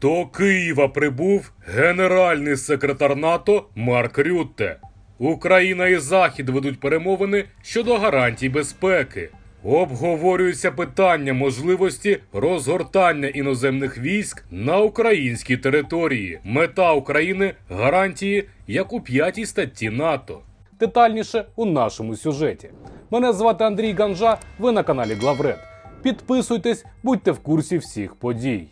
До Києва прибув генеральний секретар НАТО Марк Рютте. Україна і Захід ведуть перемовини щодо гарантій безпеки. Обговорюється питання можливості розгортання іноземних військ на українській території. Мета України гарантії, як у п'ятій статті НАТО. Детальніше у нашому сюжеті. Мене звати Андрій Ганжа. Ви на каналі Главред. Підписуйтесь, будьте в курсі всіх подій.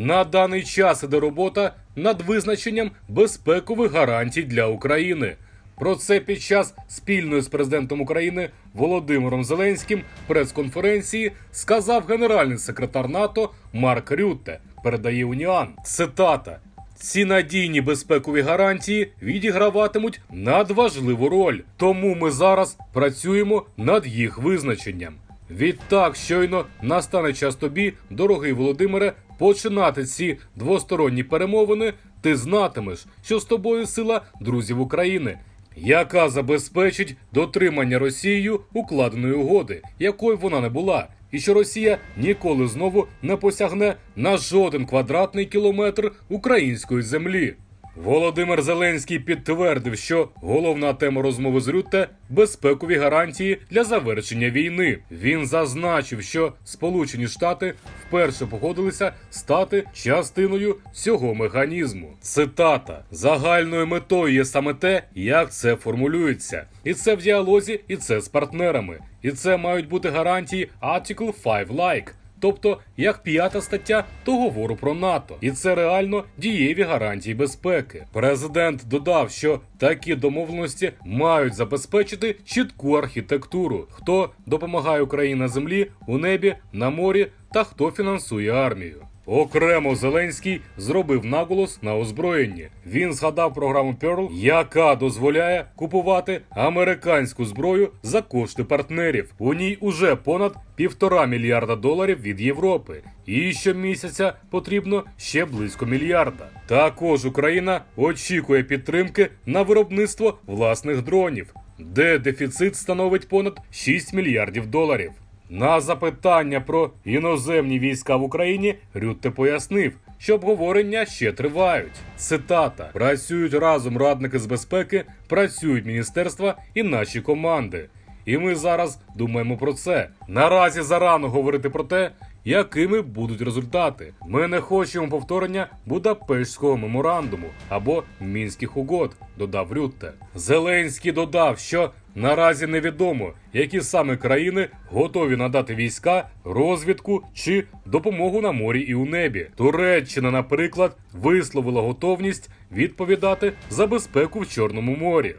На даний час іде робота над визначенням безпекових гарантій для України. Про це під час спільної з президентом України Володимиром Зеленським прес-конференції сказав генеральний секретар НАТО Марк Рютте. Передає Уніан. Цитата. Ці надійні безпекові гарантії відіграватимуть надважливу роль, тому ми зараз працюємо над їх визначенням. Відтак, щойно настане час тобі, дорогий Володимире, починати ці двосторонні перемовини, ти знатимеш, що з тобою сила друзів України, яка забезпечить дотримання Росією укладеної угоди, якою вона не була, і що Росія ніколи знову не посягне на жоден квадратний кілометр української землі. Володимир Зеленський підтвердив, що головна тема розмови з Рютте безпекові гарантії для завершення війни. Він зазначив, що Сполучені Штати вперше погодилися стати частиною цього механізму. Цитата загальною метою є саме те, як це формулюється, і це в діалозі, і це з партнерами. І це мають бути гарантії Article 5 like тобто як п'ята стаття договору про НАТО, і це реально дієві гарантії безпеки. Президент додав, що такі домовленості мають забезпечити чітку архітектуру, хто допомагає Україні на землі, у небі, на морі та хто фінансує армію. Окремо Зеленський зробив наголос на озброєнні. Він згадав програму Pearl, яка дозволяє купувати американську зброю за кошти партнерів. У ній уже понад півтора мільярда доларів від Європи. І щомісяця потрібно ще близько мільярда. Також Україна очікує підтримки на виробництво власних дронів, де дефіцит становить понад 6 мільярдів доларів. На запитання про іноземні війська в Україні Рютте пояснив, що обговорення ще тривають. Цитата: працюють разом радники з безпеки, працюють міністерства і наші команди. І ми зараз думаємо про це. Наразі зарано говорити про те, якими будуть результати. Ми не хочемо повторення Будапештського меморандуму або мінських угод, додав Рютте. Зеленський додав, що наразі невідомо, які саме країни готові надати війська, розвідку чи допомогу на морі і у небі. Туреччина, наприклад, висловила готовність відповідати за безпеку в Чорному морі.